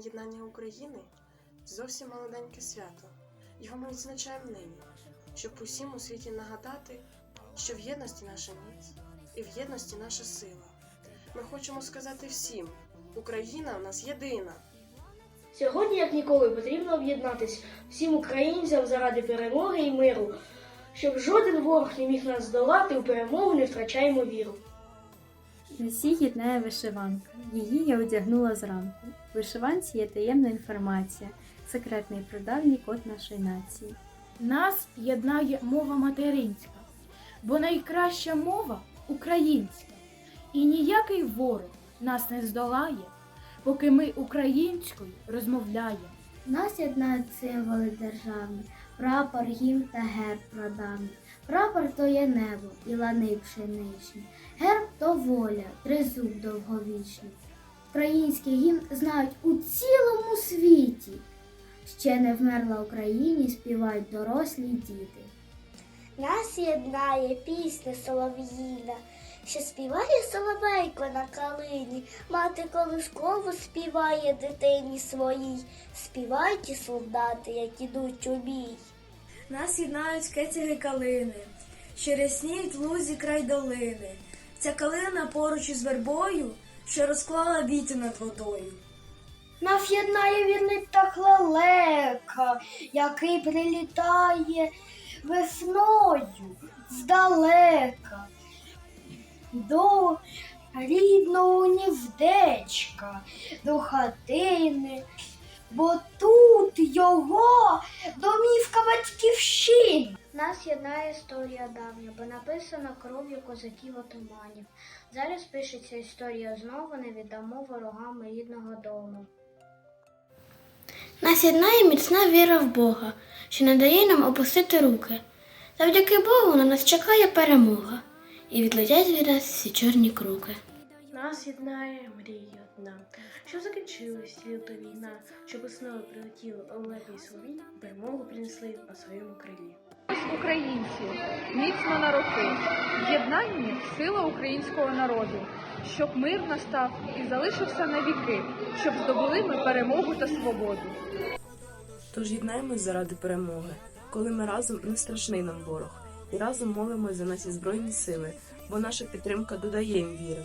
Єднання України зовсім молоденьке свято. Його ми відзначаємо нині, щоб усім у світі нагадати, що в єдності наша міць і в єдності наша сила. Ми хочемо сказати всім: Україна в нас єдина. Сьогодні, як ніколи, потрібно об'єднатись всім українцям заради перемоги і миру, щоб жоден ворог не міг нас здолати, у перемогу не втрачаємо віру. Всіх єднає вишиванка. Її я одягнула зранку. В вишиванці є таємна інформація, секретний прадавній код нашої нації. Нас єднає мова материнська, бо найкраща мова українська. І ніякий ворог нас не здолає, поки ми українською розмовляємо. Нас єднають символи державні, прапор, гімн та герб прадавній. Прапор то є небо і лани пшеничні, герб то воля, тризуб довговічний. Український гімн знають у цілому світі. Ще не вмерла Україні, співають дорослі діти. Нас єднає пісня солов'їна, що співає соловейко на калині, мати колискову співає дитині своїй, співають і солдати, як ідуть у бій. Нас єднають кетяги калини, що рясніють лузі край долини. Ця калина поруч із вербою, що розклала віти над водою. Нас єднає вірний птах лелека, який прилітає весною здалека до рідного гніздечка, до хатини, бо тут його домівка батьківщини. Нас єднає історія давня, бо написана кров'ю козаків отаманів. Зараз пишеться історія знову, не віддамо ворогам рідного дому. Нас єднає міцна віра в Бога, що не дає нам опустити руки. Завдяки Богу на нас чекає перемога, і відлетять від нас всі чорні круки. Нас єднає мрія одна, що закінчилась люта війна, щоб весною прилетіли олеки і соловій, перемогу принесли на своєму крилі. Українці, міцно на роки, в єднанні сила українського народу, щоб мир настав і залишився на віки, щоб здобули ми перемогу та свободу. Тож єднаємось заради перемоги, коли ми разом не страшний нам ворог, і разом молимось за наші збройні сили, бо наша підтримка додає їм віри.